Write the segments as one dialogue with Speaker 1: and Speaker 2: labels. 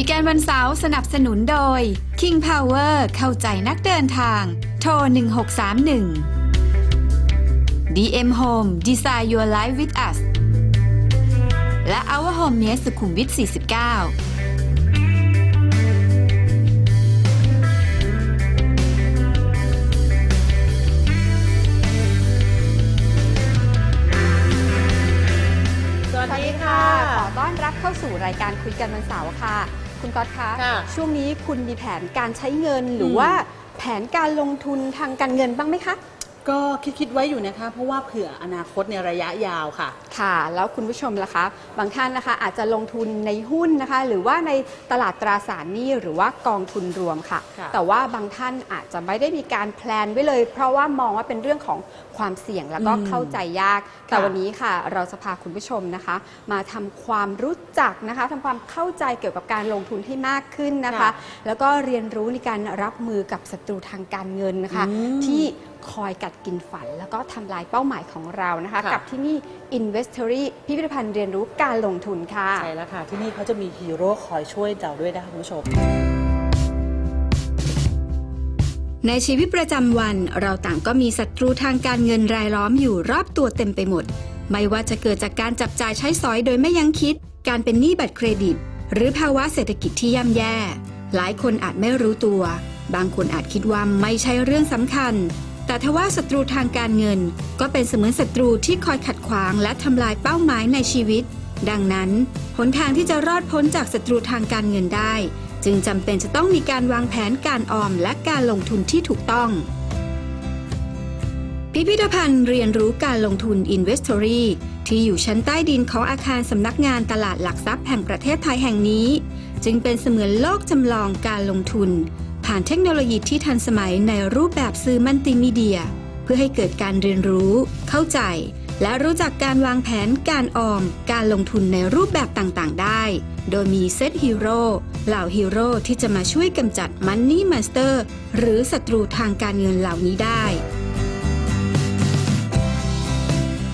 Speaker 1: ยกันวันเสาร์สนับสนุนโดย King Power เข้าใจนักเดินทาง โทร 1631 DM Home Design Your Life with Us และ Our Home เนี้ยสุขุมวิท 49
Speaker 2: สวัส
Speaker 3: สวัส
Speaker 2: ดี
Speaker 3: ดี
Speaker 2: ค่ะ
Speaker 3: ค่ะขอต้อนรับเข้าสู่รายการคุยกันวันเสาร์ค่ะ คุณก๊อตคะ
Speaker 2: ค่ะ
Speaker 3: ช่วงนี้คุณมีแผนการใช้เงินหรืออ
Speaker 2: ม
Speaker 3: ว่าแผนการลงทุนทางการเงินบ้างไหมคะ
Speaker 2: ก็คิดคิดๆไว้อยู่นะคะ เพราะว่าเผื่ออนาคตในระยะยาวค่ะ
Speaker 3: ค่ะ แล้วคุณผู้ชมล่ะคะ บางท่านนะคะอาจจะลงทุนในหุ้นนะคะ หรือว่าในตลาดตราสารหนี้หรือว่ากองทุนรวมค่ะ
Speaker 2: ค่ะ
Speaker 3: แต่ว่าบางท่านอาจจะไม่ได้มีการแพลนไว้เลย เพราะว่ามองว่าเป็นเรื่องของ ความเสี่ยงแล้วก็
Speaker 2: อืม
Speaker 3: เข้าใจยาก แต่วันนี้ค่ะ เราจะพาคุณผู้ชมนะคะ มาทำความรู้จักนะคะทำความเข้าใจเกี่ยวกับการลงทุนให้มากขึ้นนะคะ
Speaker 2: ค่ะ
Speaker 3: แล้วก็เรียนรู้ในการรับมือกับศัตรูทางการเงินนะคะ
Speaker 2: อืม
Speaker 3: ที่คอยกัดกินฝัน แล้วก็ทำลายเป้าหมายของเรานะคะ
Speaker 2: ค่ะ
Speaker 3: กับที่นี่ Investory พิพิธภัณฑ์เรียนรู้การลงทุนค่ะ
Speaker 2: ใช่แล้วค่ะ ที่นี่เขาจะมีฮีโร่คอยช่วยเราด้วยนะคะคุณผู้ชม
Speaker 1: ในชีวิตประจำวันเราต่างก็มีศัตรูทางการเงินรายล้อมอยู่รอบตัวเต็มไปหมด ไม่ว่าจะเกิดจากการจับจ่ายใช้สอยโดยไม่ยั้งคิด การเป็นหนี้บัตรเครดิต หรือภาวะเศรษฐกิจที่ย่ำแย่ หลายคนอาจไม่รู้ตัว บางคนอาจคิดว่าไม่ใช่เรื่องสำคัญ แต่ทว่าศัตรูทางการเงิน ก็เป็นเสมือนศัตรูที่คอยขัดขวางและทำลายเป้าหมายในชีวิต ดังนั้นหนทางที่จะรอดพ้นจากศัตรูทางการเงินได้ จึงจำเป็นจะต้องมีการวางแผนการออมและการลงทุนที่ถูกต้อง พิพิธภัณฑ์เรียนรู้การลงทุน Investory ที่อยู่ชั้นใต้ดินของอาคารสำนักงานตลาดหลักทรัพย์แห่งประเทศไทยแห่งนี้ จึงเป็นเสมือนโลกจำลองการลงทุน ผ่านเทคโนโลยีที่ทันสมัยในรูปแบบสื่อมัลติมีเดีย เพื่อให้เกิดการเรียนรู้ เข้าใจ และรู้จักการวางแผนการออม การลงทุนในรูปแบบต่างๆ ได้ โดยมีเซตฮีโร่เหล่าฮีโร่ที่จะมาช่วยกำจัดมันนี่มาสเตอร์หรือศัตรูทางการเงินเหล่านี้ได้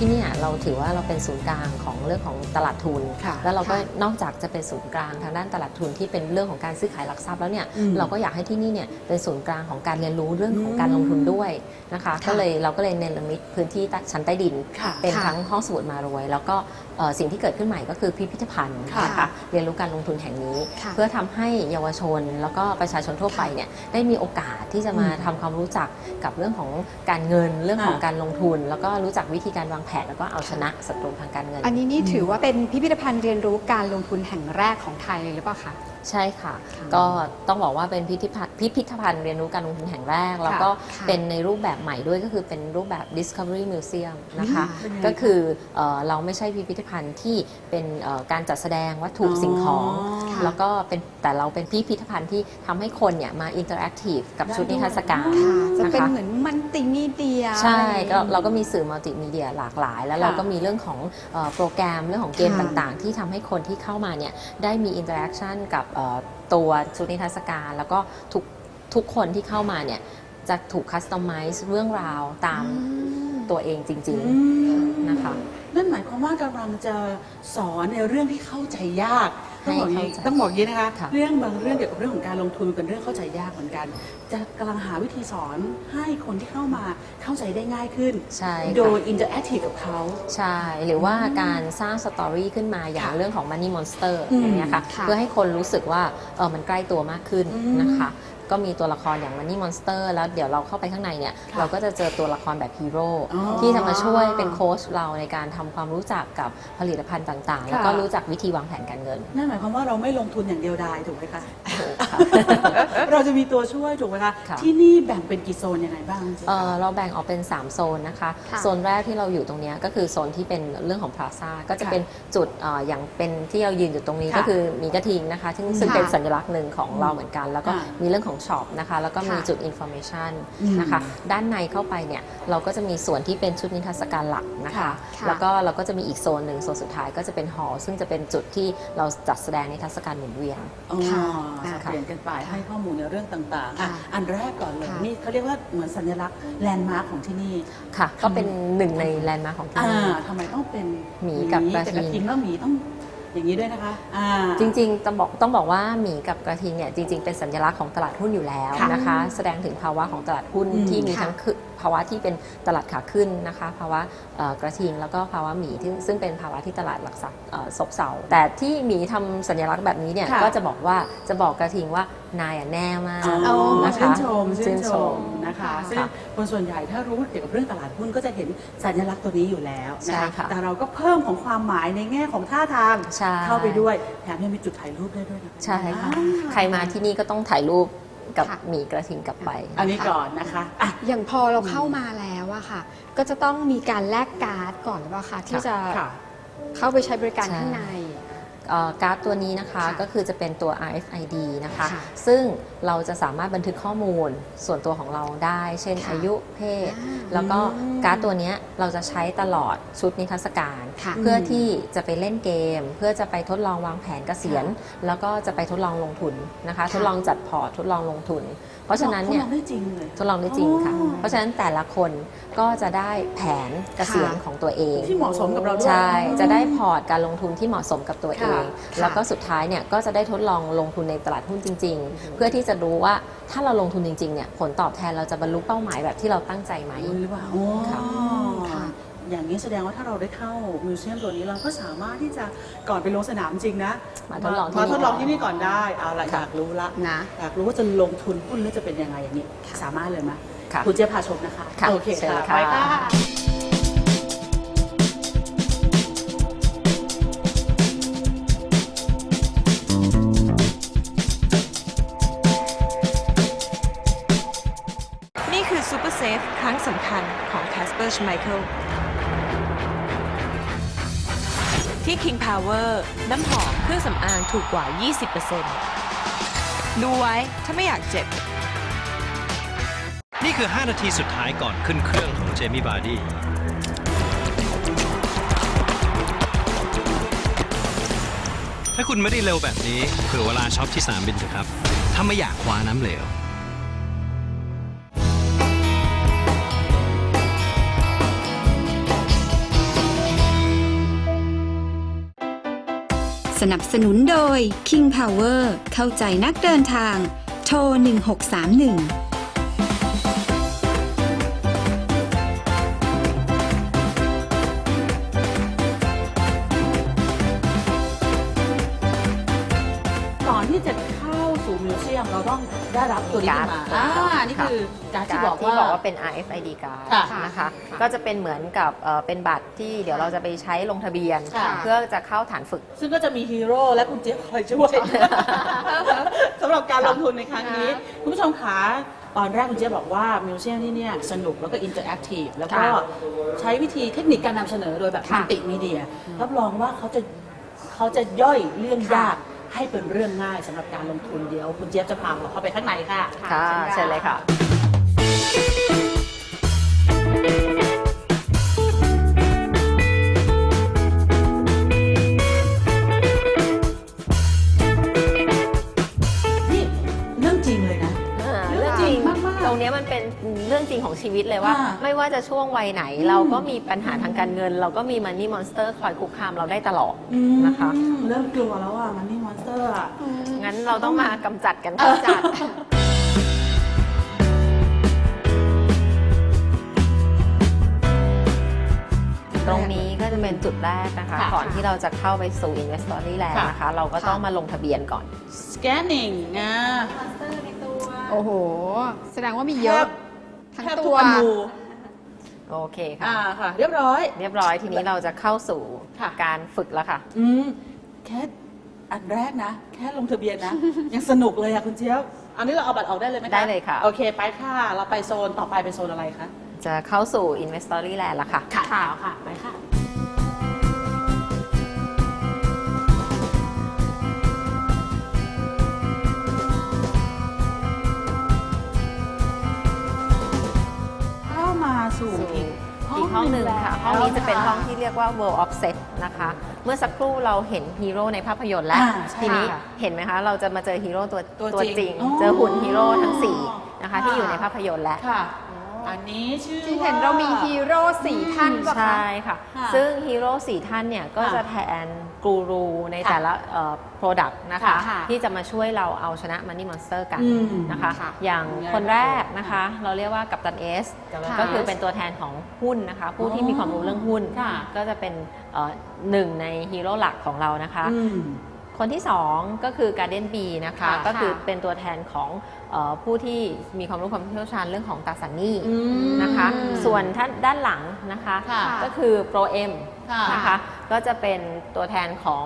Speaker 4: ที่เนี่ยเราถือว่าเราเป็นศูนย์กลางของเรื่องของตลาดทุน
Speaker 2: ค่ะ
Speaker 4: แล้วเราก็
Speaker 3: ค่ะ
Speaker 4: นอกจากจะเป็นศูนย์กลางทางด้านตลาดทุนที่เป็นเรื่องของการซื้อขายหลักทรัพย์แล้วเนี่ย
Speaker 2: อืม
Speaker 4: เราก็อยากให้ที่นี่เนี่ยเป็นศูนย์กลางของการเรียนรู้เรื่องของ
Speaker 2: อืม
Speaker 4: การลงทุนด้วยนะคะ
Speaker 2: ค่ะ
Speaker 4: ก็เลยเราก็เลยเนรมิตพื้นที่ใต้ชั้นใต้ดิน
Speaker 2: ค่ะ
Speaker 4: เป็น
Speaker 3: ค่ะ
Speaker 4: ทั้งห้องสมุดมารวย แล้วก็เอ่อสิ่งที่เกิดขึ้นใหม่ก็คือพิพิธภัณฑ์
Speaker 2: ค่ะ
Speaker 4: นะคะเรียนรู้การลงทุนแห่งนี้
Speaker 3: ค่ะ
Speaker 4: เพื่อทำให้เยาวชน แล้วก็ประชาชนทั่วไปเนี่ยได้มีโอกาสที่จะมาทำความรู้จักกับเรื่องของการเงินเรื่องของ
Speaker 2: ค่ะ
Speaker 4: การลงทุน แล้วก็รู้จักวิธีการวางแผนแล้วก็เอาชนะศัตรูทางการเงิน
Speaker 3: อันนี้นี่ถือว่าเป็นพิพิธภัณฑ์เรียนรู้การลงทุนแห่งแรกของไทยเลยหรือเปล่าคะ
Speaker 4: ใช่ค่ะ ก็ต้องบอกว่าเป็นพิพิธภัณฑ์พิพิธภัณฑ์เรียนรู้การลงทุนแห่งแรก แล้วก็
Speaker 3: ค่ะ
Speaker 4: เป็นในรูปแบบใหม่ด้วยก็คือเป็นรูปแบบ Discovery Museum นะคะ
Speaker 2: เป็นยังไง
Speaker 4: ก็คือเอ่อเราไม่ใช่พิพิธภัณฑ์ที่เป็นเอ่อการจัดแสดงวัตถุ
Speaker 2: อ๋อ
Speaker 4: สิ่งของ
Speaker 3: ค่ะ
Speaker 4: แล้วก็เป็นแต่เราเป็นพิพิธภัณฑ์ที่ทำให้คนเนี่ยมาอินเตอร์แอคทีฟกับชุดนิทรรศการ
Speaker 3: ค่ะจะเป็น
Speaker 4: นะคะ
Speaker 3: เหมือนมัลติมีเดีย
Speaker 4: ใช่
Speaker 3: อะไรอย่าง
Speaker 4: ก็
Speaker 3: งี้
Speaker 4: เราก็มีสื่อมัลติมีเดียหลากหลาย แล้ว
Speaker 3: ค่ะ
Speaker 4: เราก็มีเรื่องของเอ่อโปรแกรมเรื่องของเกม
Speaker 3: ค่ะ
Speaker 4: ต่างๆ ที่ทำให้คนที่เข้ามาเนี่ยได้มีอินเตอร์แอคชั่นกับเอ่อตัวชุดนิทรรศการ แล้วก็ทุกทุกคนที่เข้ามาเนี่ยจะถูกคัสตอมไมซ์เรื่องราวตามตัวเองจริง
Speaker 2: อืม
Speaker 4: ๆนะคะ
Speaker 2: นั่นหมายความว่ากำลังจะสอนในเรื่องที่เข้าใจยาก
Speaker 4: ให้
Speaker 2: ต้องบอกอย่างนี้
Speaker 4: เข้าใจ
Speaker 2: ต้องบอกอย่างนี้นะคะ
Speaker 4: ค่ะ
Speaker 2: เรื่องบางเรื่องเกี่ยวกับเรื่องของการลงทุนเป็นเรื่องเข้าใจยากเหมือนกัน จะกำลังหาวิธีสอนให้คนที่เข้ามาเข้าใจได้ง่ายขึ้น
Speaker 4: ใช่
Speaker 2: โด
Speaker 4: ค่ะ
Speaker 2: ยอินเตอร์แอคทีฟกับเขา
Speaker 4: ใช่ หรือว่าการสร้างสตอรี่ขึ้นมาอย่าง
Speaker 2: ค่ะ
Speaker 4: เรื่องของ Money Monster
Speaker 2: อืม
Speaker 4: อย่างเงี้ยค่ะ
Speaker 3: ค่ะ
Speaker 4: เพื่อให้คนรู้สึกว่าเออมันใกล้ตัวมากขึ้น
Speaker 2: อืม
Speaker 4: นะคะ ก็มีตัวละครอย่าง Money Monster แล้วเดี๋ยวเราเข้าไปข้างในเนี่ย
Speaker 2: ค่ะ
Speaker 4: เราก็จะเจอตัวละครแบบฮีโร่
Speaker 2: อ๋อ
Speaker 4: ที่จะมาช่วยเป็นโค้ชเราในการทำความรู้จักกับผลิตภัณฑ์ต่างๆ แล้วก็
Speaker 2: ค่ะ
Speaker 4: รู้จักวิธีวางแผนการเงิน
Speaker 2: นั่นหมายความว่าเราไม่ลงทุนอย่างเดียวดายถูกไหมคะ
Speaker 4: ค่ะ
Speaker 2: เราจะมีตัวช่วยถูกไหมคะ
Speaker 4: ค่ะ
Speaker 2: ที่นี่แบ่งเป็นกี่โซนยังไงบ้างจริงๆ
Speaker 4: เอ่อเราแบ่งออกเป็น 3 โซนนะคะ
Speaker 3: ค่ะ
Speaker 4: โซนแรกที่เราอยู่ตรงเนี้ยก็คือโซนที่เป็นเรื่องของพลาซ่าก็จะเป็นจุดเอ่ออย่างเป็นที่เรายืนอยู่ตรงนี้
Speaker 2: ค่ะ
Speaker 4: ก็คือหมีกระทิงนะคะ ซึ่งซึ่ง
Speaker 3: ค่ะ
Speaker 4: เป็นสัญลักษณ์หนึ่งของเราเหมือนกัน แล้วก็
Speaker 2: ค่ะ
Speaker 4: มีเรื่องของช็อปนะคะ แล้วก็มี
Speaker 3: ค่ะ
Speaker 4: จุดอินโฟ a t ชัน
Speaker 2: อืม
Speaker 4: นะคะ ด้านในเข้าไปเนี่ยเราก็จะมีส่วนที่เป็นชุดนิทรรศการหลักนะคะ
Speaker 2: ค่ะ
Speaker 3: ค่ะ
Speaker 4: แล้วก็เราก็จะมีอีกโซนหนึ่งโซนสุดท้ายก็จะเป็นหอซึ่งจะเป็นจุดที่เราจัดแสดงนิทรรศการหมุนเวียน
Speaker 2: อ๋อ
Speaker 3: ค่ะ
Speaker 2: สับเปลี่ยนกันไปให้ข้อมูลในเรื่องต่างๆอะ
Speaker 3: ค่ะ
Speaker 2: อันแรกก่อนเลย
Speaker 3: ค่ะ
Speaker 2: นี่เขาเรียกว่าเหมือนสัญลักษณ์แลนด์มาร์คของที่นี่
Speaker 4: ค่ะ ก็เป็นหนึ่งในแลนด์มาร์คของที่
Speaker 2: อ่า
Speaker 4: นี่
Speaker 2: ทำไมต้องเป็น
Speaker 4: หมีกับกระทิง
Speaker 2: แต่แล้วหมีต้อง อย่างนี้ด้วยนะคะอ่า
Speaker 4: จริงๆต้องบอกต้องบอกว่าหมีกับกระทิงเนี่ยจริง ๆ เป็นสัญลักษณ์ของตลาดหุ้นอยู่แล้ว
Speaker 2: ค่ะ
Speaker 4: นะคะ แสดงถึงภาวะของตลาดหุ้น
Speaker 2: อืม
Speaker 4: ที่มี
Speaker 3: ค่ะ
Speaker 4: ทั้งคือภาวะที่เป็นตลาดขาขึ้นนะคะภาวะเอ่อกระทิงแล้วก็ภาวะหมีที่ซึ่งเป็นภาวะที่ตลาดหลักทรัพย์เอ่อซบเซาแต่ที่หมีทำสัญลักษณ์แบบนี้เนี่ย
Speaker 2: ค่ะ
Speaker 4: ก็จะบอกว่าจะบอกกระทิงว่านายอะแน่มาก
Speaker 2: อ๋อ
Speaker 4: นะคะ
Speaker 2: ชื่นชม
Speaker 4: ชื่
Speaker 2: ชื่น
Speaker 4: น
Speaker 2: ช
Speaker 4: ช
Speaker 2: ม
Speaker 4: ม
Speaker 2: นะคะ
Speaker 3: ค่ะ
Speaker 2: ซึ่งคนส่วนใหญ่ถ้ารู้เกี่ยวกับเรื่องตลาดหุ้นก็จะเห็นสัญลักษณ์ตัวนี้อยู่แล้วนะ
Speaker 4: ใช่ค่ะ
Speaker 2: แต่เราก็เพิ่มของความหมายในแง่ของท่าทาง
Speaker 4: ใช่
Speaker 2: เข้าไปด้วยแถมยังมีจุดถ่ายรูปได้ด้วยนะ
Speaker 4: ใช่ค่ะ
Speaker 2: อ่า
Speaker 4: ใครมาที่นี่ก็ต้องถ่ายรูปกับ
Speaker 3: ค่ะ
Speaker 4: หมีกระทิงกลับไป
Speaker 2: อันนี้ก่อนนะคะอะ
Speaker 3: อย่างพอเราเข้ามาแล้วอะค่ะ ก็จะต้องมีการแลกการ์ดก่อนหรือเปล่าคะที่จะ
Speaker 2: ค่ะ
Speaker 3: เข้าไปใช้บริการ
Speaker 4: ใช่
Speaker 3: ข้างใน
Speaker 4: เอ่อ การ์ดตัวนี้นะคะ
Speaker 3: ค่ะ
Speaker 4: ก็คือจะเป็นตัว RFID นะคะ
Speaker 3: ค่ะ
Speaker 4: ซึ่งเราจะสามารถบันทึกข้อมูลส่วนตัวของเราได้ เช่น
Speaker 3: ค่ะ
Speaker 4: อายุเพศ
Speaker 3: อ่า
Speaker 4: แล้วก็
Speaker 2: อืม
Speaker 4: การ์ดตัวเนี้ยเราจะใช้ตลอดชุดนิทรรศการ
Speaker 3: ค่ะ
Speaker 4: เพื่อที่จะไปเล่นเกม เพื่อจะไปทดลองวางแผนเกษียณ แล้วก็จะไปทดลองลงทุนนะคะ ทดลองจัดพอร์ตทดลองลงทุนเพราะฉะนั้นเนี่ย
Speaker 2: ทดลองได้จริงเลย
Speaker 4: ทดลองได้จริงค่ะ
Speaker 2: อ๋อ
Speaker 4: เพราะฉะนั้นแต่ละคนก็จะได้แผนเกษียณ
Speaker 3: ค่ะ
Speaker 4: ของตัวเอง
Speaker 2: ที่เหมาะสมกับเราด้วย
Speaker 4: ใช่จะได้พอร์ตการลงทุนที่เหมาะสมกับตัวเอ
Speaker 2: ค่ะ
Speaker 4: งแล้วก็สุดท้ายเนี่ยก็จะได้ทดลองลงทุนในตลาดหุ้นจริง ๆ เพื่อที่จะรู้ว่าถ้าเราลงทุนจริงๆเนี่ยผลตอบแทนเราจะบรรลุเป้าหมายแบบที่เราตั้งใจไหม
Speaker 2: หรือเปล่าอ๋อ
Speaker 4: ค่ะ
Speaker 3: ค่ะ
Speaker 2: อย่างนี้แสดงว่าถ้าเราได้เข้ามิวเซียมตัวนี้เราก็สามารถที่จะก่อนไปลงสนามจริงนะ
Speaker 4: มาทดลองที่
Speaker 2: มา
Speaker 4: นี่
Speaker 2: ทดลองที่นี่ก่อนได้เอาละอ
Speaker 4: ค่ะ
Speaker 2: ยากรู้ละ
Speaker 3: นะ
Speaker 2: อยากรู้ว่าจะลงทุนหุ้นแล้วจะเป็นยังไงอย่างนี้ สามารถเลยไหม
Speaker 4: ค่ะ
Speaker 2: คุณเจี๊ยบพาชมนะคะ
Speaker 4: ค่ะ
Speaker 2: โอเค
Speaker 4: เชิญ
Speaker 2: ค่ะ
Speaker 4: ค่ะ
Speaker 2: ไปค่ะ
Speaker 5: นี่คือซูเปอร์เซฟครั้งสำคัญของ Casper Schmeichel ที่ King Power น้ำหอมเครื่องสำอางถูกกว่า 20%ดูไว้ถ้าไม่อยากเจ็บ
Speaker 6: นี่คือ 5 นาทีสุดท้ายก่อนขึ้นเครื่องของเจมี่บาร์ดี้ถ้าคุณไม่ได้เร็วแบบนี้เผื่อเวลาช็อปที่สนามบินเถอะครับ ถ้าไม่อยากคว้าน้ำเหลว
Speaker 1: นับสนุนโดย King Power เข้าใจนักเดินทาง โทร 1631
Speaker 2: นี่คือการดที่
Speaker 4: การ์ด
Speaker 2: บอก
Speaker 4: ที่
Speaker 2: ว่า
Speaker 4: บอกว่าเป็น RFID card
Speaker 2: ค่ะ
Speaker 4: นะคะก็จะเป็นเหมือนกับเอ่อเป็นบัตรที่เดี๋ยวเราจะไปใช้ลงทะเบียน
Speaker 2: ค่ะ
Speaker 4: เพื่อจะเข้าฐานฝึก
Speaker 2: ซึ่งก็จะมีฮีโร่และคุณเจี๊ยบคอยช่วยสำหรับการลงทุนในครั้งนี้ คุณผู้ชมขาตอนแรกคุณเจี๊ยบบอกว่ามิวเซียมที่เนี่ยสนุกแล้วก็อินเตอร์แอคทีฟแล้วก็
Speaker 4: ค่ะ
Speaker 2: ใช้วิธีเทคนิคการนำเสนอโดยแบบ
Speaker 4: ค่ะ
Speaker 2: มัลติมีเดียรับรองว่าเขาจะเขาจะย่อยเรื่องยาก ให้เป็นเรื่องง่ายสำหรับการลงทุนเดียว คุณเจี๊ยบจะพาเราเข้าไปข้างในค่ะ
Speaker 4: ค่ะเชิญเลยค่ะ
Speaker 2: นี่เรื่องจริงเลยนะ
Speaker 4: อ่า
Speaker 2: เรื่
Speaker 4: เรื่
Speaker 2: อ
Speaker 4: องง
Speaker 2: จ
Speaker 4: จ
Speaker 2: ริ
Speaker 4: ริ
Speaker 2: ง
Speaker 4: ง
Speaker 2: มากๆ
Speaker 4: ตรงเนี้ยมันเป็นเรื่องจริงของชีวิตเลยว่า
Speaker 2: ค่ะ
Speaker 4: ไม่ว่าจะช่วงวัยไหน เราก็มีปัญหาทางการเงิน เราก็มีมันนี่มอนสเตอร์คอยคุกคามเราได้ตลอดนะคะ
Speaker 2: อืมเริ่มกลัวแล้วอะมันนี่มอนส เตอร์อะ
Speaker 4: งั้นเราต้องมากำจัดกัน
Speaker 3: กำจัด
Speaker 4: ตรงนี้ก็จะเป็นจุดแรกนะคะ
Speaker 2: ค่ะ
Speaker 4: ก่อนที่เราจะเข้าไปสู่ Investory Land
Speaker 2: ค่ะ
Speaker 4: นะคะเราก็ต้องมาลงทะเบียนก่อน
Speaker 2: scanning นะ
Speaker 3: โอ้โห แสดงว่ามีเยอะ ทั้ง
Speaker 2: แทบ
Speaker 3: ตั
Speaker 2: ทุก
Speaker 3: ว
Speaker 2: อนู
Speaker 4: โอเคค่ะ
Speaker 2: อ่าค่ะ เรียบร้อย
Speaker 4: เรียบร้อยทีนี้เราจะเข้าสู่
Speaker 2: ค่ะ
Speaker 4: การฝึกแล้วค่ะ
Speaker 2: อืมแค่ อันแรกนะ แค่ลงทะเบียนนะ ยังสนุกเลยอะคุณเจี๊ยบอันนี้เราเอาบัตรออกได้เลยไหมคะ
Speaker 4: ได้เลยค่ะ
Speaker 2: โอเค ไปค่ะ เราไปโซนต่อไปเป็นโซนอะไรคะ
Speaker 4: จะเข้าสู่ Investory Land แล้วค่ะ
Speaker 2: ค่ะค่ะ ไปค่ะ
Speaker 4: อีกห้องหนึ่งค่ะ ห้องนี้จะเป็นห้อง
Speaker 2: ที่
Speaker 4: ที่เรียกว่า World of Set นะคะ เมื่อสักครู่เราเห็นฮีโร่ในภาพยนตร์แล้ว
Speaker 2: อ่าใช่
Speaker 4: ทีนี้
Speaker 2: ค่ะ
Speaker 4: เห็นไหมคะ เราจะมาเจอฮีโร่ตัว
Speaker 2: ตัวจริงอ๋อ
Speaker 4: เจอหุ่นฮีโร่ทั้ง4นะคะที่
Speaker 2: ค่ะ
Speaker 4: อยู่ในภาพยนตร์แล้ว
Speaker 2: ค่ะ อันนี้ชื่อ
Speaker 3: ที่เห็นเรามีฮีโร่สี่ท่านปะคะ
Speaker 4: ใช่ค่ะ
Speaker 2: ค่ะ
Speaker 4: ซึ่งฮีโร่สี่ท่านเนี่ยก็
Speaker 2: ค่ะ
Speaker 4: จะแทนกูรูในแต่ละโปรดักต์นะคะ
Speaker 2: ค่ะ
Speaker 4: ที่จะมาช่วยเราเอาชนะ Money Monster กัน
Speaker 2: อืม
Speaker 4: นะคะ
Speaker 2: ค่ะ
Speaker 4: อย่าง
Speaker 2: ยังไง
Speaker 4: คนแรกนะคะ เราเรียกว่ากัปตันเอส
Speaker 2: กัปตัน
Speaker 4: ก็คือ
Speaker 2: S
Speaker 4: เป็นตัวแทนของหุ้นนะคะ ผู้ที่
Speaker 2: อ๋อ
Speaker 4: มีความรู้เรื่องหุ้น
Speaker 2: ค่ะ
Speaker 4: ก็จะเป็นเอ่อหนึ่งในฮีโร่หลักของเรานะคะ
Speaker 2: อืม
Speaker 4: คนที่ 2 ก็คือ Garden B นะคะ
Speaker 2: ค่ะ
Speaker 4: ก็คือเป็นตัวแทนของเออผู้ที่มีความรู้ความเชี่ยวชาญเรื่องของตราสารหนี้
Speaker 2: อืม
Speaker 4: นะคะ ส่วนท่านด้านหลังนะคะ
Speaker 2: ค่ะ
Speaker 4: ก็คือ Pro M
Speaker 2: ค่ะ
Speaker 4: นะคะ ก็จะเป็นตัวแทนของ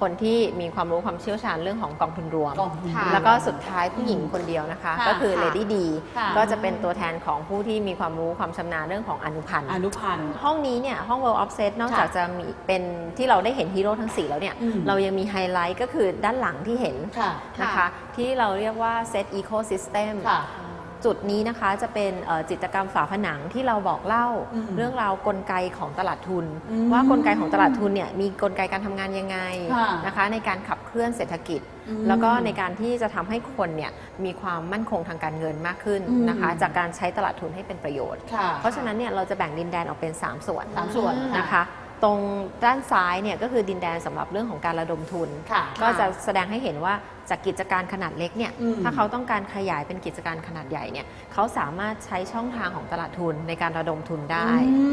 Speaker 4: คนที่มีความรู้ความเชี่ยวชาญเรื่องของกองทุนรวม
Speaker 2: กองทุน
Speaker 3: ค่ะ
Speaker 4: แล้วก็สุดท้ายผู้หญิงคนเดียวนะคะ
Speaker 2: ค่ะ
Speaker 4: ก็คือ
Speaker 2: ค่ะ
Speaker 4: Lady D
Speaker 2: ค่ะ
Speaker 4: ก็จะเป็นตัวแทนของผู้ที่มีความรู้ความชำนาญเรื่องของอนุพันธ์
Speaker 2: อนุพันธ์
Speaker 4: ห้องนี้เนี่ยห้อง World of Set นอก
Speaker 2: ค่ะ
Speaker 4: จากจะมีเป็นที่เราได้เห็นฮีโร่ทั้ง 4 แล้วเนี่ย
Speaker 2: อืม
Speaker 4: เรายังมีไฮไลท์ก็คือด้านหลังที่เห็น
Speaker 2: ค่ะ
Speaker 4: นะคะ ที่เราเรียกว่า Set Ecosystem
Speaker 2: ค่ะ
Speaker 4: จุดนี้นะคะจะเป็นเอ่อจิตรกรรมฝาผนังที่เราบอกเล่า
Speaker 2: อืม
Speaker 4: เรื่องราวกลไกของตลาดทุน
Speaker 2: อืม
Speaker 4: ว่ากลไกของตลาดทุนเนี่ยมีกลไกการทำงานยังไง
Speaker 2: ค่ะ
Speaker 4: นะคะในการขับเคลื่อนเศรษฐกิจ
Speaker 2: อืม
Speaker 4: แล้วก็ในการที่จะทำให้คนเนี่ยมีความมั่นคงทางการเงินมากขึ้น
Speaker 2: อืม
Speaker 4: นะคะจากการใช้ตลาดทุนให้เป็นประโยชน์
Speaker 2: ค่ะ
Speaker 4: เพราะฉะนั้นเนี่ยเราจะแบ่งดินแดนออกเป็น 3 ส่วน
Speaker 2: สามส่วน
Speaker 4: นะคะตรงด้านซ้ายเนี่ยก็คือดินแดนสำหรับเรื่องของการระดมทุน
Speaker 2: ค่ะ
Speaker 4: ก็จะแสดงให้เห็นว่า จากกิจการขนาดเล็กเนี่ย
Speaker 2: อืม
Speaker 4: ถ้าเขาต้องการขยายเป็นกิจการขนาดใหญ่เนี่ยเขาสามารถใช้ช่องทางของตลาดทุนในการระดมทุนได้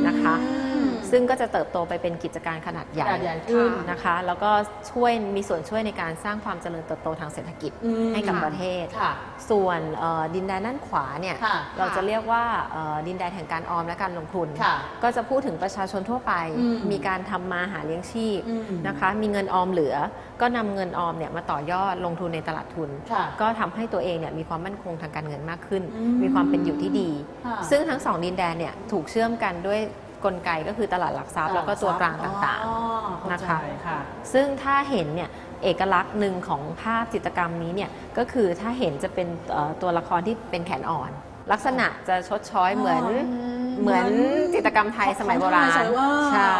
Speaker 4: นะคะ
Speaker 2: อืม
Speaker 4: ซึ่งก็จะเติบโตไปเป็นกิจการขนาดใหญ่
Speaker 2: ขนาดใหญ่ขึ้น
Speaker 4: นะคะ แล้วก็ช่วยมีส่วนช่วยในการสร้างความเจริญเติบโตทางเศรษฐกิจ
Speaker 2: อืม
Speaker 4: ให้กับประเทศ
Speaker 2: ค่ะ
Speaker 4: ส่วนเอ่อดินแดนด้านขวาเนี่ย
Speaker 2: ค่ะ
Speaker 4: เราจะเรียกว่าเอ่อดินแดนแห่งการออมและการลงทุน
Speaker 2: ค่ะ
Speaker 4: ก็จะพูดถึงประชาชนทั่วไป
Speaker 2: อืม
Speaker 4: มีการทำมาหาเลี้ยงชีพ
Speaker 2: อืม
Speaker 4: นะคะ มีเงินออมเหลือ ก็นำเงินออมเนี่ยมาต่อยอดลงทุนในตลาดทุน
Speaker 2: ค่ะ
Speaker 4: ก็ทำให้ตัวเองเนี่ยมีความมั่นคงทางการเงินมากขึ้น
Speaker 2: อืม
Speaker 4: มีความเป็นอยู่ที่ดี
Speaker 2: ค่ะ
Speaker 4: ซึ่งทั้งสองดินแดนเนี่ยถูกเชื่อมกันด้วย กลไกก็คือตลาดหลักทรัพย์แล้วก็ตัวกลางต่าง
Speaker 2: อ๋อ
Speaker 4: ๆนะคะ
Speaker 2: เข้าใจค่ะ
Speaker 4: ซึ่งถ้าเห็นเนี่ยเอกลักษณ์หนึ่งของภาพจิตรกรรมนี้เนี่ยก็คือถ้าเห็นจะเป็นเอ่อตัวละครที่เป็นแขนอ่อน ลักษณะจะชดช้อยเหมือน
Speaker 2: อ๋อ
Speaker 4: เหมือนจิตรกรรมไทยสมัยโบรา
Speaker 2: ของไท
Speaker 4: ณ
Speaker 2: ยว่า
Speaker 4: ใช่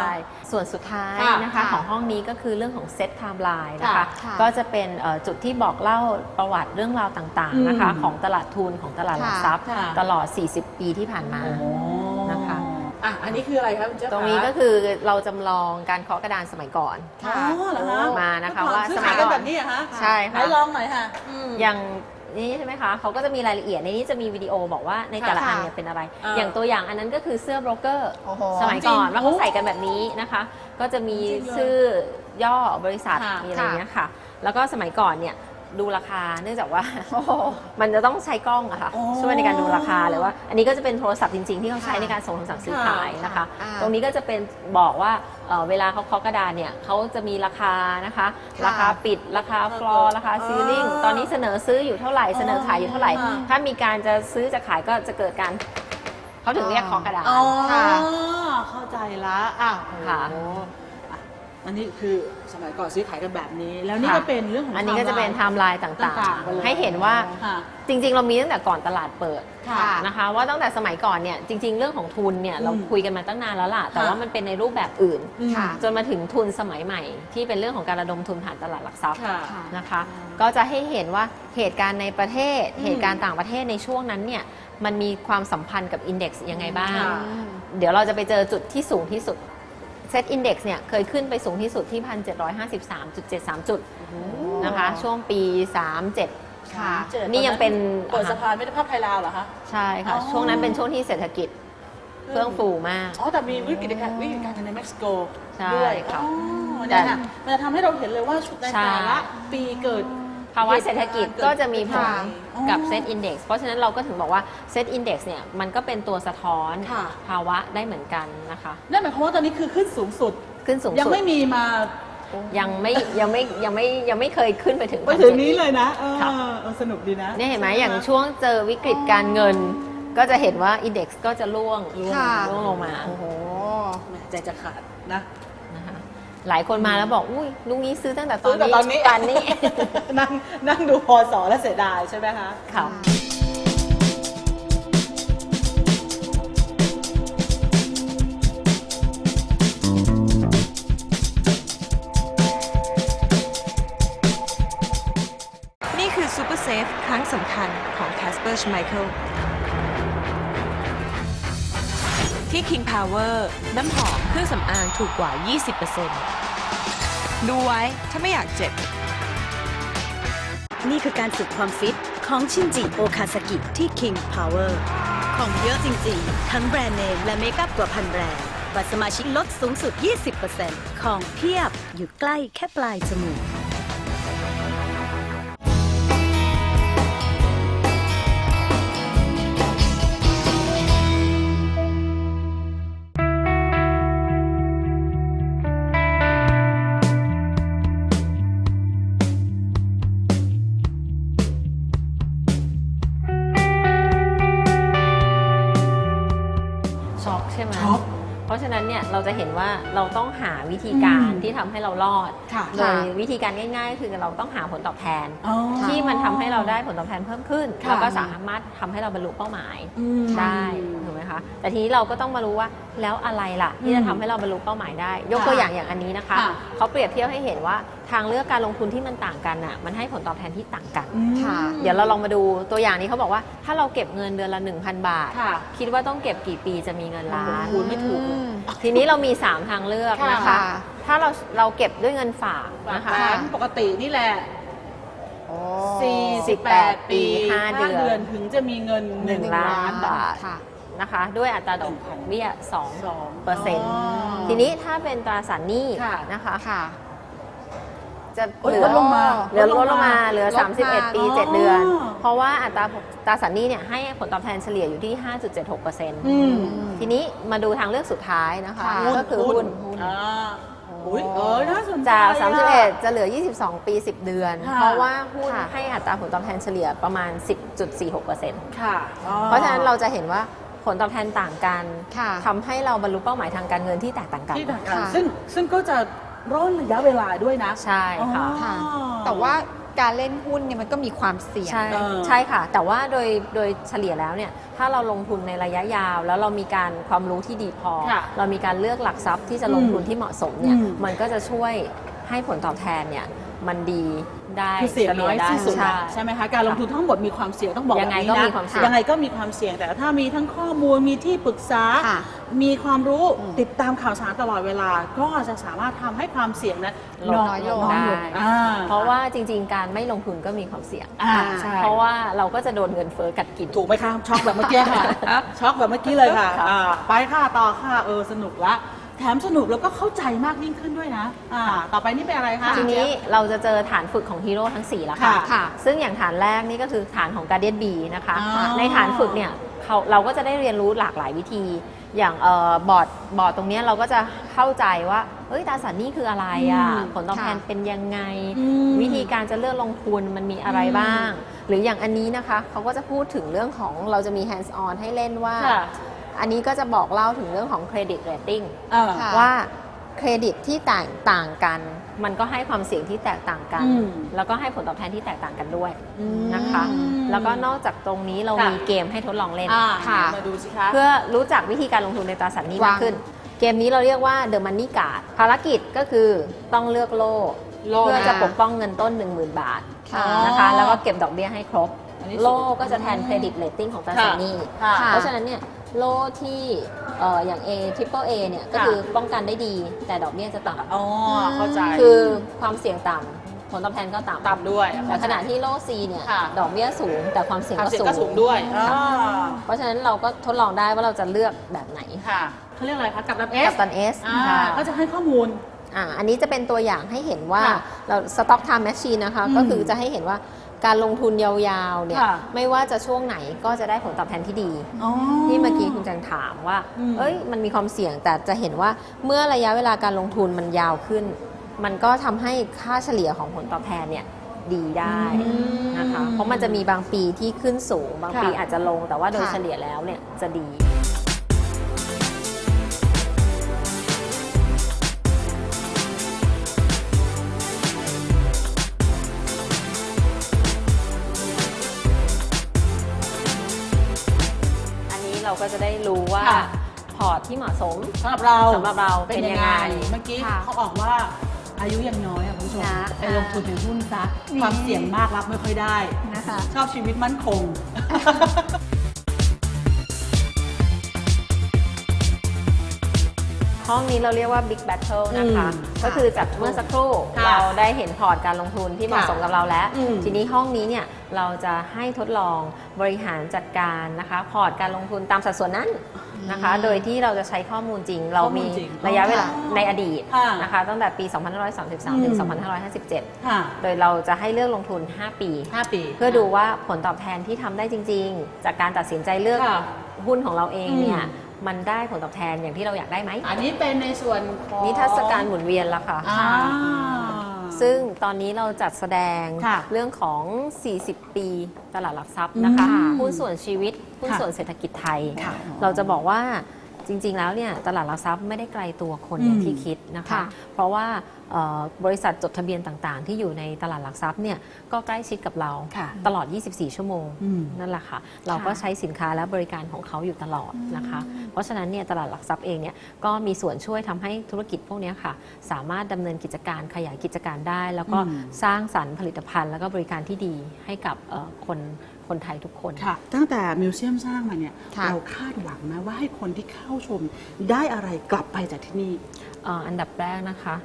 Speaker 4: ส่วนสุดท้าย
Speaker 2: ค่ะ
Speaker 4: นะคะ
Speaker 2: ค่ะ
Speaker 4: ของห้องนี้ก็คือเรื่องของเซตไทม์ไลน์นะคะ
Speaker 2: ค่ะ
Speaker 3: ค่ะ
Speaker 4: ก็จะเป็นเอ่อจุดที่บอกเล่าประวัติเรื่องราวต่างๆนะคะ
Speaker 2: อืม
Speaker 4: ของตลาดทุนของตลาดหลักทรัพย์
Speaker 2: ค่ะ
Speaker 4: ตลอด 40 ปีที่ผ่านมา
Speaker 2: โอ้
Speaker 4: นะคะ
Speaker 2: อะอันนี้คืออะไรครับคุณเจ๊ยบ
Speaker 4: ตรงนี้ก็คือเราจำลองการเคาะกระดานสมัยก่อน
Speaker 2: อ๋อเหรอคะ
Speaker 4: มานะคะ
Speaker 2: เมื่อก่อ
Speaker 4: ว่า
Speaker 2: ซื้อ
Speaker 4: สมั
Speaker 2: ขาย
Speaker 4: ย
Speaker 2: กัน
Speaker 4: ก่อน
Speaker 2: แบบนี้เหรอคะ
Speaker 4: ใช่
Speaker 2: ไหน
Speaker 4: ค่ะ
Speaker 2: ลองหน่อยค่ะม
Speaker 4: อย่างนี้ใช่ไหมคะเขาก็จะมีรายละเอียดในนี้จะมีวิดีโอบอกว่าในแต่ละอันเนี่ยเป็นอะไร
Speaker 2: อ่า
Speaker 4: อย่างตัวอย่างอันนั้นก็คือเสื้อโบรกเกอร์
Speaker 2: โอ้โห
Speaker 4: สมัยก่อน
Speaker 2: จริง
Speaker 4: ว่าเขาใส่กันแบบนี้นะคะ ก็จะมี
Speaker 2: จริงเลย
Speaker 4: ชื่อย่อบริษัท
Speaker 2: ค่ะ
Speaker 4: มีอะไรเงี้ยค่ะ แล้วก็สมัยก่อนเนี่ย ดูราคา เนื่องจากว่า มันจะต้องใช้กล้องอะค่ะ
Speaker 2: โอ้
Speaker 4: ช่วยในการดูราคาหรือว่า อันนี้ก็จะเป็นโทรศัพท์จริง ๆ ที่เขาใช้ในการส่งคำสั่งซื้อขายนะคะ
Speaker 3: อ่า
Speaker 4: ตรงนี้ก็จะเป็นบอกว่าเอ่อเวลาเขาเคาะกระดานเนี่ยเขาจะมีราคานะคะ
Speaker 3: ค่ะ
Speaker 4: ราคาปิดราคาฟลอร์ราคาซีลิ่งตอนนี้เสนอซื้ออยู่เท่าไหร่เสนอขายอยู่เท่าไหร่
Speaker 2: อ่า
Speaker 4: ถ้ามีการจะซื้อจะขายก็จะเกิดการเขาถึงเรียกเคาะกระดาน
Speaker 2: อ๋อ
Speaker 4: ค่ะ
Speaker 2: เข้าใจละอ้าว
Speaker 4: ค่ะ
Speaker 2: โอ้โหอะอันนี้คือสมัยก่อนซื้อขายกันแบบนี้ แล้วนี่
Speaker 4: ค่ะ
Speaker 2: ก็เป็นเรื่องของ
Speaker 4: อันนี้ก็จะเป็นไทม์ไลน์ต่าง
Speaker 2: ต่างๆไปเลย
Speaker 4: ๆให้เห็นว่า
Speaker 2: ค่ะ
Speaker 4: จริง ๆ เรามีตั้งแต่ก่อนตลาดเปิด
Speaker 2: ค่ะ
Speaker 4: นะคะ ว่าตั้งแต่สมัยก่อนเนี่ยจริง ๆ เรื่องของทุนเนี่ยเรา
Speaker 2: อืม
Speaker 4: คุยกันมาตั้งนานแล้วล่ะ แต่
Speaker 2: ค่ะ
Speaker 4: ว่ามันเป็นในรูปแบบอื่น
Speaker 2: อืม
Speaker 3: ค่ะ
Speaker 4: จนมาถึงทุนสมัยใหม่ ที่เป็นเรื่องของการระดมทุนผ่านตลาดหลักทรัพย์
Speaker 2: ค่ะ
Speaker 3: ค่ะ
Speaker 4: นะคะ ก็จะให้เห็นว่าเหตุการณ์ในประเทศ
Speaker 2: อืม
Speaker 4: เหตุการณ์ต่างประเทศในช่วงนั้นเนี่ยมันมีความสัมพันธ์กับอินเด็กซ์ยังไงบ้าง
Speaker 2: ค่ะ
Speaker 4: เดี๋ยวเราจะไปเจอจุดที่สูงที่สุด เซตอินดี x เนี่ยเคยขึ้นไปสูงที่สุดที่ 1,753.73 จุดนะคะ ช่วงปี 37
Speaker 3: ค่ะ
Speaker 2: เจ็ด
Speaker 4: นี่ยังเป็น
Speaker 2: เปิดสะพานไม่ได้ภาพไทยลาวเหรอคะ
Speaker 4: ใช่ค่ะ
Speaker 2: อ๋อ
Speaker 4: ช่วงนั้นเป็นช่วงที่เศรษฐกิจเฟื่องฟูมาก
Speaker 2: อ๋อ แต่มีวิกฤตการณ์วิกฤตการณ์ในเม็กซิโก
Speaker 4: ใช่
Speaker 2: ด้วย
Speaker 4: ค่ะ
Speaker 2: อ๋อเนี่ยค่ะมันจะทำให้เราเห็นเลยว่าใน
Speaker 4: ใช่
Speaker 2: แต่ละปีเกิด
Speaker 4: ภาวะเศรษฐกิจก็จะมีผล
Speaker 2: อ๋อ
Speaker 4: กับเซตอินดี x เพราะฉะนั้นเราก็ถึงบอกว่าเซตอินดี x เนี่ยมันก็เป็นตัวสะท้อน
Speaker 2: ค่ะ
Speaker 4: ภาวะได้เหมือนกันนะคะ
Speaker 2: นั่นหมายความว่าตอนนี้คือขึ้นสูงสุด
Speaker 4: ขึ้นสูง
Speaker 2: ยัง
Speaker 4: สุด
Speaker 2: ไม่มีมา
Speaker 4: ยังไม่ยังไม่ยังไม่ยังไม่เคยขึ้นไปถึง
Speaker 2: ไปถึงนี้เลยนะเออ
Speaker 4: ค่ะ
Speaker 2: เออสนุกดีนะ
Speaker 4: เนี่ยเห็นไหมอย่างช่วงเจอวิกฤตการเงิน ก็จะเห็นว่าอินเด็กซ์ก็จะร่วงร่วง
Speaker 3: ค่ะ
Speaker 4: ร่วงลงมา
Speaker 3: โอ้โห
Speaker 2: ใจจะขาดนะ
Speaker 4: นะคะ หลายคนมาแล้วบอกอุ้ยลุงนี้ซื้อตั้งแต่ต
Speaker 2: ซื้
Speaker 4: อ
Speaker 2: อนแต่
Speaker 4: นี้
Speaker 2: ตอนนี้
Speaker 4: ปันนี้
Speaker 2: นั่งนั่งดูพอสอแล้วเสียดายใช่ไหมคะ
Speaker 4: ค่ะ
Speaker 5: นี่คือซูเปอร์เซฟครั้งสำคัญของ Casper Schmeichel ที่ King Power น้ำหอมเครื่องสำอางถูกกว่า 20%ดูไว้ถ้าไม่อยากเจ็บ
Speaker 7: นี่คือการฝึกความฟิตของชินจิโอคาซากิที่ King Power ของเยอะจริงๆ ทั้งแบรนด์เนมและเมคอัพกว่าพันแบรนด์บัตรสมาชิกลดสูงสุด 20%ของเพียบอยู่ใกล้แค่ปลายจมูก
Speaker 4: ว่าเราต้องหาวิธีการ
Speaker 2: อืม
Speaker 4: ที่ทำให้เรารอด
Speaker 2: ค่ะ
Speaker 4: โดยวิธีการง่ายๆ คือเราต้องหาผลตอบแทน
Speaker 2: อ๋อ
Speaker 4: ที่มันทำให้เราได้ผลตอบแทนเพิ่มขึ้น
Speaker 2: ค่ะ
Speaker 4: แล้วก็สามารถทำให้เราบรรลุเป้าหมาย
Speaker 2: อืม
Speaker 4: ได้ถูกไหมคะแต่ทีนี้เราก็ต้องมารู้ว่าแล้วอะไรล่ะ ที่จะทำให้เราบรรลุเป้าหมายได้ ยกตัวอย่างอย่างอันนี้นะคะ
Speaker 2: ค่ะ
Speaker 4: เขาเปรียบเทียบให้เห็นว่า ทางเลือกการลงทุนที่มันต่างกันอะมันให้ผลตอบแทนที่ต่างกัน
Speaker 2: อืม
Speaker 3: ค่ะ
Speaker 4: เดี๋ยวเราลองมาดูตัวอย่างนี้เขาบอกว่า ถ้าเราเก็บเงินเดือนละ 1,000 บาท
Speaker 2: ค่ะ
Speaker 4: คิดว่าต้องเก็บกี่ปีจะมีเงินล้าน
Speaker 2: คูณไม่ถูกเลย
Speaker 4: ทีนี้เรามี 3 ทางเลือกนะคะ
Speaker 3: ค่ะ
Speaker 4: ถ้าเราเราเก็บด้วยเงินฝากนะคะ
Speaker 2: แผนปกตินี่แหละ
Speaker 3: โอ้
Speaker 2: 48 ปี
Speaker 4: ห้าเดือน
Speaker 2: ถึงจะมีเงิน
Speaker 4: หนึ่ง ล้านบาท
Speaker 3: ค่ะ
Speaker 4: นะคะ ด้วยอัตราดอกเบี้ย
Speaker 2: สอง
Speaker 4: 2เปอร์เซ็นต์ ทีนี้ถ้าเป็นตราสารหนี้
Speaker 2: ค่ะ
Speaker 4: นะคะ
Speaker 3: ค่ะ
Speaker 4: จะ
Speaker 2: โอ้ย
Speaker 4: เหลื
Speaker 2: ล
Speaker 4: อ
Speaker 2: ดลงมา
Speaker 4: เหลือลดลงมาเหลือ
Speaker 3: ลดมา
Speaker 4: 31 ปี
Speaker 2: อ๋อ
Speaker 4: 7เดือนเพราะว่าอัตราตราสารหนี้เนี่ยให้ผลตอบแทนเฉลี่ยอยู่ที่5.76เปอร์เซ็นต์
Speaker 2: อืม
Speaker 4: ทีนี้มาดูทางเลือกสุดท้ายนะคะ
Speaker 3: ค่ะ
Speaker 4: ก็คือหุ้น
Speaker 2: อ่าอุ้ยเออน่าสนใจ
Speaker 4: จาก
Speaker 2: อะ
Speaker 4: 31 จะเหลือ 22 ปี 10 เดือน
Speaker 2: ค่ะ
Speaker 4: เพราะว่าหุ้น
Speaker 3: ค่ะ
Speaker 4: ให้อัตราผลตอบแทนเฉลี่ยประมาณ 10.46%
Speaker 2: ค่ะอ๋อ
Speaker 4: เพราะฉะนั้นเราจะเห็นว่าผลตอบแทนต่างกัน
Speaker 3: ค่ะ
Speaker 4: ทำให้เราบรรลุเป้าหมายทางการเงินที่แตกต่างกัน
Speaker 2: ที่ต่างกัน
Speaker 3: ค่ะ
Speaker 2: ซึ่งซึ่งก็จะ ร่นระยะเวลาด้วยนะ
Speaker 4: ใช่ค่ะ
Speaker 2: อ๋อ
Speaker 3: ค่ะแต่ว่าการเล่นหุ้นเนี่ยมันก็มีความเสี่ยง
Speaker 4: ใช่
Speaker 2: เออ
Speaker 4: ใช่ค่ะ แต่ว่าโดยโดยเฉลี่ยแล้วเนี่ยถ้าเราลงทุนในระยะยาว แล้วเรามีการความรู้ที่ดีพอ
Speaker 2: ค่ะ
Speaker 4: เรามีการเลือกหลักทรัพย์ที่จะลงทุน
Speaker 2: อืม
Speaker 4: ที่เหมาะสมเนี่ย
Speaker 2: อืม
Speaker 4: มันก็จะช่วยให้ผลตอบแทนเนี่ย มันดีได้
Speaker 2: คือเสี่ยงน้อย
Speaker 4: ฉลี่ได้
Speaker 2: ที่สุด
Speaker 4: ใช่
Speaker 2: ใช่ไหมคะการลงทุนทั้งหมดมีความเสี่ยงต้องบอก
Speaker 4: ยังไง
Speaker 2: แบบนี้
Speaker 4: ก็
Speaker 2: นะ
Speaker 4: มีความเสี่ยง
Speaker 2: ยังไงก็มีความเสี่ยงแต่ถ้ามีทั้งข้อมูลมีที่ปรึกษา
Speaker 3: ค่ะ
Speaker 2: มีความรู้
Speaker 3: อืม
Speaker 2: ติดตามข่าวสารตลอดเวลา ก็จะสามารถทำให้ความเสี่ยงนั้น
Speaker 4: ลด
Speaker 3: น้อยลง
Speaker 2: น้อยลง
Speaker 4: ได้
Speaker 2: อ่า
Speaker 4: เพราะว่าจริง ๆ การไม่ลงทุนก็มีความเสี่ยง
Speaker 2: อ่าใช่
Speaker 4: เพราะว่าเราก็จะโดนเงินเฟ้อกัดกิน
Speaker 2: ถูกไหมคะช็อกแบบเมื่อกี้ค่ะ ช็อกแบบเมื่อกี้เลยค่ะ
Speaker 4: ค่ะ
Speaker 2: อ่าไปค่ะต่อค่ะเออสนุกละ แถมสนุกแล้วก็เข้าใจมากยิ่งขึ้นด้วยนะอ่าต่อไปนี่เป็นอะไรคะ
Speaker 4: ทีนี้เราจะเจอฐานฝึกของฮีโร่ทั้ง4แล้วค่ะ
Speaker 2: ค่ะ
Speaker 3: ค่ะ
Speaker 4: ซึ่งอย่างฐานแรกนี่ก็คือฐานของ Guardian B นะคะ
Speaker 2: อ๋อ
Speaker 4: ในฐานฝึกเนี่ยเขาเราก็จะได้เรียนรู้หลากหลายวิธี อย่างเอ่อบอร์ดบอร์ดตรงเนี้ยเราก็จะเข้าใจว่าเอ้ยตราสารหนี้คืออะไรอะ
Speaker 2: อืม
Speaker 4: ผลตอบแทน
Speaker 3: ค่ะ
Speaker 4: เป็นยังไง
Speaker 2: อืม
Speaker 4: วิธีการจะเลือกลงทุนมันมีอะไรบ้าง หรืออย่างอันนี้นะคะเขาก็จะพูดถึงเรื่องของเราจะมี hands on ให้เล่นว่า
Speaker 2: ค่ะ
Speaker 4: อันนี้ก็จะบอกเล่าถึงเรื่องของเครดิตเรตติ้ง
Speaker 2: อ่า
Speaker 3: ค่ะ
Speaker 4: ว่าเครดิตที่แตกต่างกัน มันก็ให้ความเสี่ยงที่แตกต่างกัน
Speaker 2: อืม
Speaker 4: แล้วก็ให้ผลตอบแทนที่แตกต่างกันด้วย
Speaker 2: อืม
Speaker 4: นะคะแล้วก็นอกจากตรงนี้เรา
Speaker 2: ค่ะ
Speaker 4: มีเกมให้ทดลองเล่น
Speaker 2: อ่า
Speaker 3: ค่ะ
Speaker 2: มาดูสิคะ
Speaker 4: เพื่อรู้จักวิธีการลงทุนในตราสารหนี้มากขึ้น เกมนี้เราเรียกว่า The Money Card ภารกิจก็คือต้องเลือกโล่
Speaker 2: โล่
Speaker 4: เพื่อจะ
Speaker 3: นะ
Speaker 4: ปกป้องเงินต้น 10,000 บาท
Speaker 3: ค่ะ
Speaker 4: นะคะแล้วก็เก็บดอกเบี้ยให้ครบ
Speaker 2: อันนี้
Speaker 4: โล่ก็จะแทนเครดิตเรตติ้งของตราสารหนี้
Speaker 2: ค่ะ
Speaker 3: ค่ะ
Speaker 4: เพราะฉะนั้นเนี่ย โล่ที่เอ่ออย่าง A Triple A เนี่ยก็
Speaker 2: ค่ะ
Speaker 4: คือป้องกันได้ดีแต่ดอกเบี้ยจะต่ำ
Speaker 2: อ๋อเข้าใจ
Speaker 4: คือความเสี่ยงต่ำผลตอบแทนก็ต่ำ
Speaker 2: ต่ำด้วย
Speaker 4: แต่ขณะที่โล่ C เนี่ย
Speaker 2: ค่ะ
Speaker 4: ดอกเบี้ยสูง แต่ความเสี่ยง
Speaker 2: ความ
Speaker 4: ก็
Speaker 2: เสี่ยง
Speaker 4: สูง
Speaker 2: ก็สูงด้วย
Speaker 4: ค่ะ
Speaker 2: อ่า
Speaker 4: เพราะฉะนั้นเราก็ทดลองได้ว่าเราจะเลือกแบบไหน
Speaker 2: ค่ะเขาเรียกอะไรคะกับรับเอ
Speaker 4: กั
Speaker 2: ส
Speaker 4: ปตัน S
Speaker 2: อ่า
Speaker 4: ค่ะ
Speaker 2: ก็จะให้ข้อมูล
Speaker 4: อ่าอันนี้จะเป็นตัวอย่างให้เห็นว่า
Speaker 2: ค่ะ
Speaker 4: เราสต็อก time machine นะคะ
Speaker 2: อืม
Speaker 4: ก็คือจะให้เห็นว่า การลงทุนยาวๆเนี่ย
Speaker 2: ค่ะ
Speaker 4: ไม่ว่าจะช่วงไหนก็จะได้ผลตอบแทนที่ดี
Speaker 2: อ๋อ
Speaker 4: ที่เมื่อกี้คุณจังถามว่า
Speaker 2: อืม
Speaker 4: เอ้ย มันมีความเสี่ยงแต่จะเห็นว่าเมื่อระยะเวลาการลงทุนมันยาวขึ้น มันก็ทำให้ค่าเฉลี่ยของผลตอบแทนเนี่ยดีได้นะคะ เพราะมันจะมีบางปีที่ขึ้นสูง บางปี
Speaker 2: ค่ะ
Speaker 4: อาจจะลง แต่ว่าโดย
Speaker 3: ค่ะ
Speaker 4: เฉลี่ยแล้วเนี่ยจะดี จะได้รู้ว่า
Speaker 2: ค่ะ
Speaker 4: พอร์ตที่เหมาะสม
Speaker 2: สำหรับเรา
Speaker 4: สำหรับเราเป็นยังไง
Speaker 2: เมื่อกี้
Speaker 3: ค่ะ
Speaker 2: เขาบอกว่าอายุยังน้อยอะคุณผู้ชม
Speaker 3: นะ
Speaker 2: ไปลงทุนในหุ้นซะความเสี่ยงมากรับไม่ค่อยได้
Speaker 3: นะคะ
Speaker 2: ชอบชีวิตมั่นคง
Speaker 4: ห้องนี้เราเรียกว่า Big Battle นะคะ
Speaker 2: อืม
Speaker 4: ก็คือจากเมื่อสักครู่
Speaker 2: ค่ะ
Speaker 4: เราได้เห็นพอร์ตการลงทุนที่เหมาะ
Speaker 2: ค่ะ
Speaker 4: สมกับเราแล้ว
Speaker 2: อืม
Speaker 4: ทีนี้ห้องนี้เนี่ยเราจะให้ทดลองบริหารจัดการนะคะพอร์ตการลงทุนตามสัดส่วนนั้นนะคะ โดยที่เราจะใช้ข้อมูลจริง เรามี
Speaker 2: ข้อมูลจริง
Speaker 4: ระยะเวลา
Speaker 2: อ๋อ
Speaker 4: ในอดีต
Speaker 2: ค่ะ
Speaker 4: นะคะ ตั้งแต่ปี
Speaker 2: อื
Speaker 4: 2533 ถึง
Speaker 2: ม
Speaker 4: 2557
Speaker 2: ค่ะ
Speaker 4: โดยเราจะให้เลือกลงทุน 5 ปี
Speaker 2: ห้าปี
Speaker 4: เพื่อดูว่าผลตอบแทนที่ทำได้จริง ๆ จากการตัดสินใจเลือก
Speaker 2: ค่ะ
Speaker 4: หุ้นของเราเองเนี่ย
Speaker 2: อื ม
Speaker 4: มันได้ผลตอบแทนอย่างที่เราอยากได้ไหม
Speaker 2: อันนี้เป็นในส่วนของ
Speaker 4: นิทรรศการหมุนเวียนละค่ะ
Speaker 2: อ่า
Speaker 4: ซึ่งตอนนี้เราจัดแสดง
Speaker 2: ค่ะ
Speaker 4: เรื่องของ 40 ปีตลาดหลักทรัพย์นะคะ
Speaker 2: อืม
Speaker 4: หุ้นส่วนชีวิตหุ้น
Speaker 2: ค่ะ
Speaker 4: ส่วนเศรษฐกิจไทย
Speaker 2: ค่ะ
Speaker 4: เราจะบอกว่า จริง ๆ แล้วเนี่ยตลาดหลักทรัพย์ไม่ได้ไกลตัวคนอย่าง
Speaker 2: อืม
Speaker 4: ที่คิดนะคะ
Speaker 3: ค่ะ
Speaker 4: เพราะว่าเอ่อบริษัทจดทะเบียนต่างๆ ที่อยู่ในตลาดหลักทรัพย์เนี่ยก็ใกล้ชิดกับเรา
Speaker 2: ค่ะ
Speaker 4: ตลอด 24 ชั่วโมง
Speaker 2: อืม
Speaker 4: นั่นแหละค่ะ เราก็ใช้สินค้าและบริการของเขาอยู่ตลอดนะคะ เพราะฉะนั้นเนี่ยตลาดหลักทรัพย์เองเนี่ยก็มีส่วนช่วยทำให้ธุรกิจพวกเนี้ยค่ะ สามารถดำเนินกิจการขยายกิจการได้ แล้วก็
Speaker 2: อืม
Speaker 4: สร้างสรรค์ผลิตภัณฑ์ แล้วก็บริการที่ดีให้กับเอ่อคน คนไทยทุกคน
Speaker 2: ค่ะ ตั้งแต่มิวเซียมสร้างมาเนี่ย
Speaker 3: ค่ะ
Speaker 2: เราคาดหวังนะว่าให้คนที่เข้าชมได้อะไรกลับไปจากที่นี่
Speaker 4: เอ่ออันดับแรกนะคะ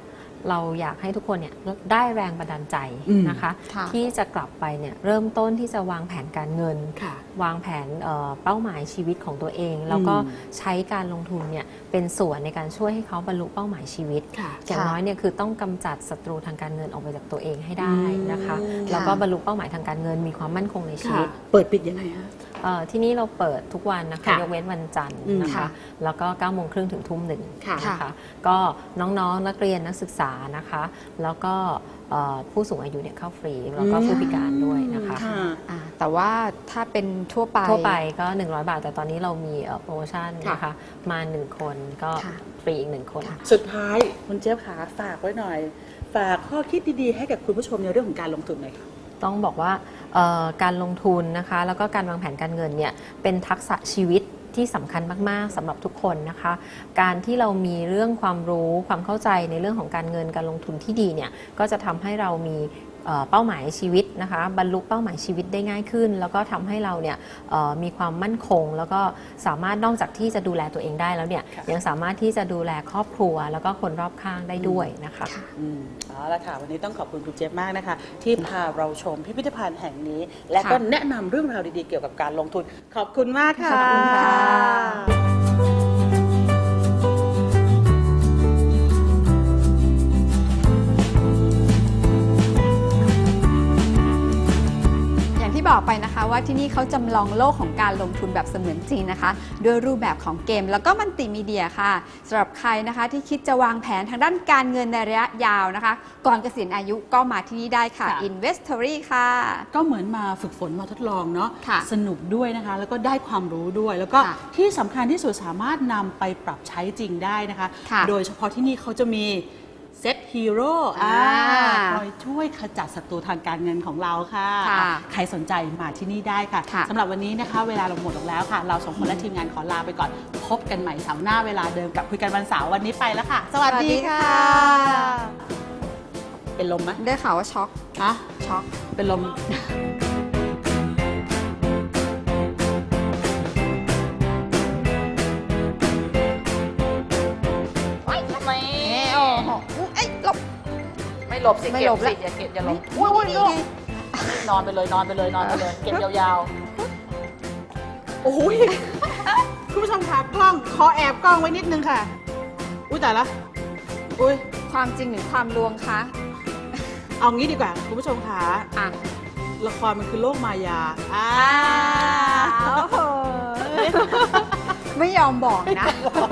Speaker 4: เราอยากให้ทุกคนเนี่ยได้แรงบันดาลใจ
Speaker 2: อืม
Speaker 4: นะคะ
Speaker 3: ค่ะ
Speaker 4: ที่จะกลับไปเนี่ยเริ่มต้นที่จะวางแผนการเงิน
Speaker 2: ค่ะ
Speaker 4: วางแผนเอ่อเป้าหมายชีวิตของตัวเอง แล้วก็
Speaker 2: อืม
Speaker 4: ใช้การลงทุนเนี่ยเป็นส่วนในการช่วยให้เขาบรรลุเป้าหมายชีวิต
Speaker 2: ค่ะ
Speaker 4: อย่าง
Speaker 3: ค่ะ
Speaker 4: น้อยเนี่ยคือต้องกำจัดศัตรูทางการเงินออกไปจากตัวเองให้ได้นะคะ
Speaker 2: อืม
Speaker 4: แล้วก็บรรลุเป้าหมายทางการเงินมีความมั่นคงในชี
Speaker 2: ค่ะ
Speaker 4: วิต
Speaker 2: เปิดปิดยังไงฮะ
Speaker 4: เอ่อที่นี่เราเปิดทุกวันนะคะ
Speaker 2: ค่ะ
Speaker 4: ยกเว้นวันจันทร์
Speaker 2: อืม
Speaker 4: นะคะ
Speaker 3: ค่ะ
Speaker 4: แล้วก็9โมงครึ่งถึงทุ่มหนึ่ง
Speaker 2: ค่ะ
Speaker 4: นะคะก็น้องๆนักเรียนนักศึกษานะคะ แล้วก็เอ่อผู้สูงอายุเนี่ยเข้าฟรีแล้วก็ผู้พิการด้วยนะคะ
Speaker 2: ค่ะ
Speaker 3: อ่าแต่ว่าถ้าเป็นทั่วไป
Speaker 4: ทั่วไปก็ 100 บาท แต่ตอนนี้เรามีเอ่อโปรโมชั่น
Speaker 2: ค่ะ
Speaker 4: นะคะ มา 1 คนก็
Speaker 3: ค่ะ
Speaker 4: ฟรีอีก 1 คน
Speaker 2: สุดท้ายคุณเจี๊ยบขาฝากไว้หน่อย ฝากข้อคิดดีๆให้กับคุณผู้ชมในเรื่องของการลงทุนหน่อยค่ะ
Speaker 4: ต้องบอกว่าการลงทุนนะคะแล้วก็การวางแผนการเงินเนี่ยเป็นทักษะชีวิตที่สำคัญมาก ๆสำหรับทุกคนนะคะ การที่เรามีเรื่องความรู้ความเข้าใจในเรื่องของการเงินการลงทุนที่ดีเนี่ยก็จะทำให้เรามี เอ่อเป้าหมายชีวิตนะคะบรรลุเป้าหมายชีวิตได้ง่ายขึ้น แล้วก็ทำให้เราเนี่ยเอ่อมีความมั่นคง แล้วก็สามารถนอกจากที่จะดูแลตัวเองได้แล้วเนี่ย
Speaker 2: ค่ะ
Speaker 4: ยังสามารถที่จะดูแลครอบครัว แล้วก็คนรอบข้างได้ด้วยนะคะ
Speaker 2: อืมเอาละค่ะวันนี้ต้องขอบคุณคุณเจี๊ยบมากนะคะ ที่พาเราชมพิพิธภัณฑ์แห่งนี้ และก็
Speaker 3: ค่ะ
Speaker 2: แนะนำเรื่องราวดีๆเกี่ยวกับการลงทุน ขอบคุณมากค่ะ
Speaker 3: ขอบคุณค่ะ ที่บอกไปนะคะว่าที่นี่เขาจำลองโลกของการลงทุนแบบเสมือนจริงนะคะ ด้วยรูปแบบของเกมแล้วก็มัลติมีเดียค่ะสำหรับใครนะคะที่คิดจะวางแผนทางด้านการเงินในระยะยาวนะคะ ก่อนเกษียณอายุก็มาที่นี่ได้ค่ะ
Speaker 2: ค่ะ
Speaker 3: Investory ค่ะ
Speaker 2: ก็เหมือนมาฝึกฝนมาทดลองเนาะ
Speaker 3: ค่ะ
Speaker 2: สนุกด้วยนะคะ แล้วก็ได้ความรู้ด้วย แล้วก็
Speaker 3: ค่ะ
Speaker 2: ที่สำคัญที่สุดสามารถนำไปปรับใช้จริงได้นะคะ
Speaker 3: ค่ะ
Speaker 2: โดยเฉพาะที่นี่เขาจะมี เซตฮีโร่
Speaker 3: อ่า
Speaker 2: คอยช่วยขจัดศัตรูทางการเงินของเราค่ะ
Speaker 3: ค่ะ
Speaker 2: ใครสนใจมาที่นี่ได้ค่ะ
Speaker 3: ค่ะ
Speaker 2: สำหรับวันนี้นะคะเวลาเราหมดลงแล้วค่ะ เราสองคนและทีมงานขอลาไปก่อน พบกันใหม่เสาร์หน้าเวลาเดิมกับคุยกันวันเสาร์วันนี้ไปแล้วค่ะ สวัสดีค่ะ เป็นลมไหม
Speaker 3: ได้ข่าวว่าช็อก
Speaker 2: ฮะ
Speaker 3: ช็อก
Speaker 2: เป็นลม หลบสิ
Speaker 3: ไม่
Speaker 2: เก็
Speaker 3: หล
Speaker 2: บบ
Speaker 3: แล้
Speaker 2: สิ
Speaker 3: ว
Speaker 2: อย่าเก็บอย่าหลบอุ้ยอุ้ยลูกนอนไปเลยนอนไปเลยนอนไปเลย เก็บยาวๆโอ้ยคุณผู้ชมค่ะกล้องขอแอบกล้องไว้นิดนึงค่ะ อุ้ยแต่ละอุ้ย
Speaker 3: ความจริงหรือความลวงคะ
Speaker 2: เอางี้ดีกว่าคุณผู้ชมค่ะ
Speaker 3: อะ
Speaker 2: ละครมันคือโลกมายาอ่า
Speaker 3: โอ้โหไม่ยอมบอกนะ
Speaker 2: บอก